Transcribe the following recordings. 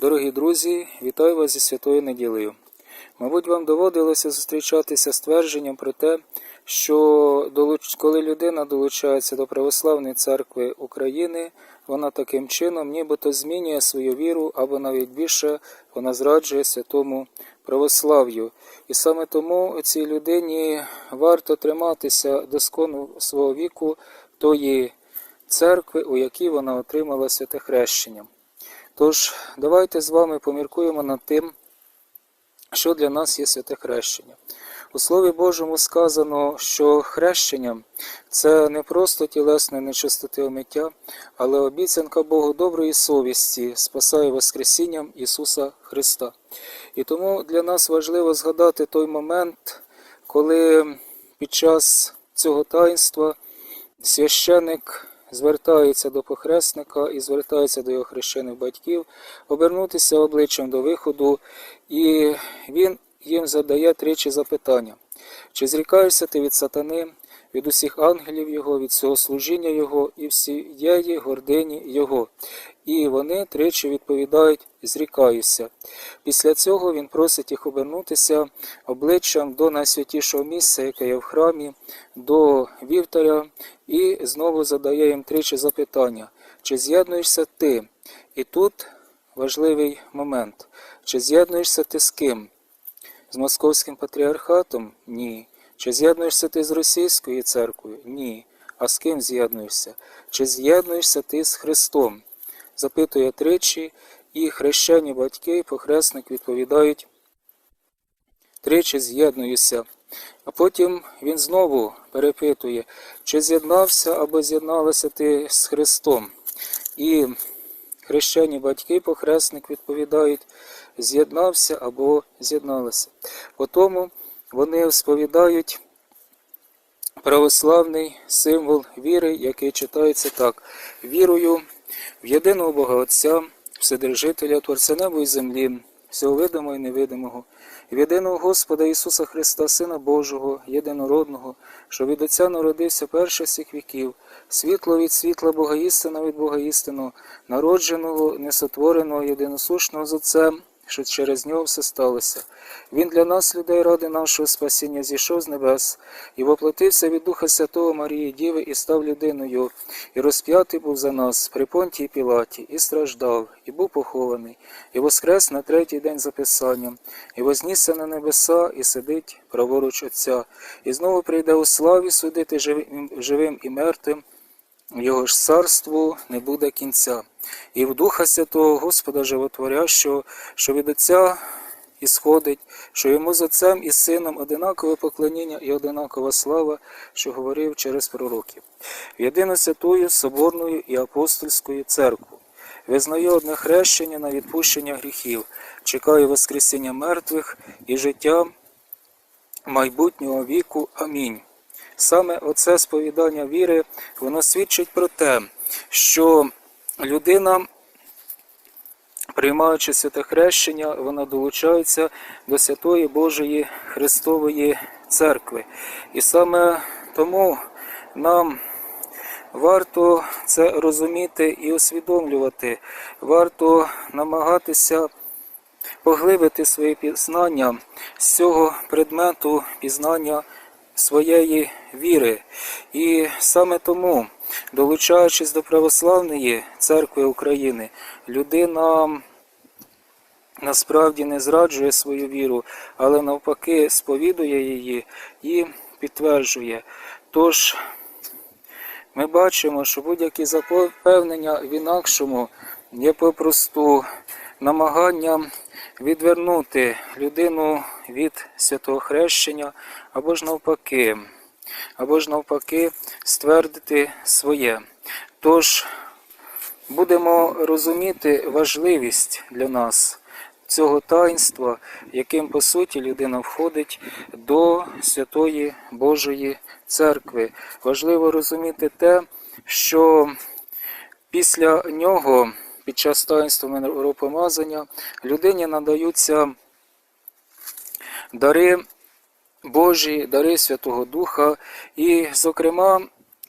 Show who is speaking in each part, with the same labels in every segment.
Speaker 1: Дорогі друзі, вітаю вас зі святою неділею. Мабуть, вам доводилося зустрічатися з твердженням про те, що коли людина долучається до Православної церкви України, вона таким чином нібито змінює свою віру або навіть більше вона зраджує святому православ'ю. І саме тому цій людині варто триматися до скону свого віку тої церкви, у якій вона отримала святе хрещення. Тож, давайте з вами поміркуємо над тим, що для нас є святе хрещення. У Слові Божому сказано, що хрещення це не просто тілесне нечистоти омиття, але обіцянка Богу доброї совісті спасає Воскресінням Ісуса Христа. І тому для нас важливо згадати той момент, коли під час цього таїнства священик звертається до похресника і звертається до його хрещених батьків, обернутися обличчям до виходу, і він їм задає тричі запитання: чи зрікаєшся ти від сатани, від усіх ангелів Його, від всього служіння Його і всієї гордині Його? І вони тричі відповідають: зрікаюся. Після цього він просить їх обернутися обличчям до найсвятішого місця, яке є в храмі, до вівтаря, і знову задає їм тричі запитання: чи з'єднуєшся ти? І тут важливий момент: чи з'єднуєшся ти з ким? З московським патріархатом? Ні. Чи з'єднуєшся ти з російською церквою? Ні. А з ким з'єднуєшся? Чи з'єднуєшся ти з Христом? Запитує тричі, і хрещені батьки, і похресник відповідають тричі з'єднуюся. А потім він знову перепитує, чи з'єднався або з'єдналася ти з Христом. І хрещені батьки, похресник відповідають, з'єднався або з'єдналася. Потому вони сповідають православний символ віри, який читається так: вірую в єдиного Бога Отця, Вседержителя, Творця неба і землі, всього видимого і невидимого, в єдиного Господа Ісуса Христа, Сина Божого, єдинородного, що від Отця народився перше всіх віків, світло від світла Бога істина від Бога істину, народженого, несотвореного, єдиносушного з Отцем, що через нього все сталося. Він для нас, людей, ради нашого спасіння, зійшов з небес і воплотився від Духа Святого Марії Діви і став людиною, і розп'ятий був за нас при понтії Пілаті, і страждав, і був похований, і воскрес на третій день за Писанням, і вознісся на небеса, і сидить праворуч Отця, і знову прийде у славі судити живим, і мертвим. Його ж царству не буде кінця. І в Духа Святого Господа Животворящого, що від Отця ісходить, що йому з Отцем і Сином одинакове поклоніння і одинакова слава, що говорив через пророків. В єдину святую, Соборною і апостольською церкву. Визнаю одне хрещення на відпущення гріхів, чекаю Воскресіння мертвих і життя майбутнього віку. Амінь. Саме оце сповідання віри, воно свідчить про те, що людина, приймаючи святе хрещення, вона долучається до Святої Божої Христової Церкви. І саме тому нам варто це розуміти і усвідомлювати, варто намагатися поглибити своє пізнання з цього предмету пізнання своєї віри. І саме тому, долучаючись до Православної церкви України, людина насправді не зраджує свою віру, але навпаки сповідує її і підтверджує. Тож ми бачимо, що будь-які запевнення в інакшому є попросту намаганням відвернути людину від святого хрещення, або ж навпаки, або ж навпаки ствердити своє. Тож будемо розуміти важливість для нас цього таїнства, яким по суті людина входить до святої Божої церкви. Важливо розуміти те, що після нього, під час таїнства миропомазання, людині надаються дари Божі, дари Святого Духа, і, зокрема,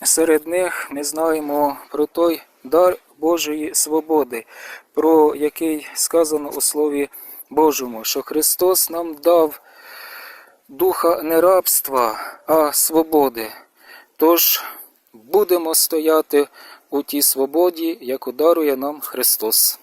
Speaker 1: серед них ми знаємо про той дар Божої свободи, про який сказано у Слові Божому, що Христос нам дав духа не рабства, а свободи. Тож будемо стояти у тій свободі, яку дарує нам Христос.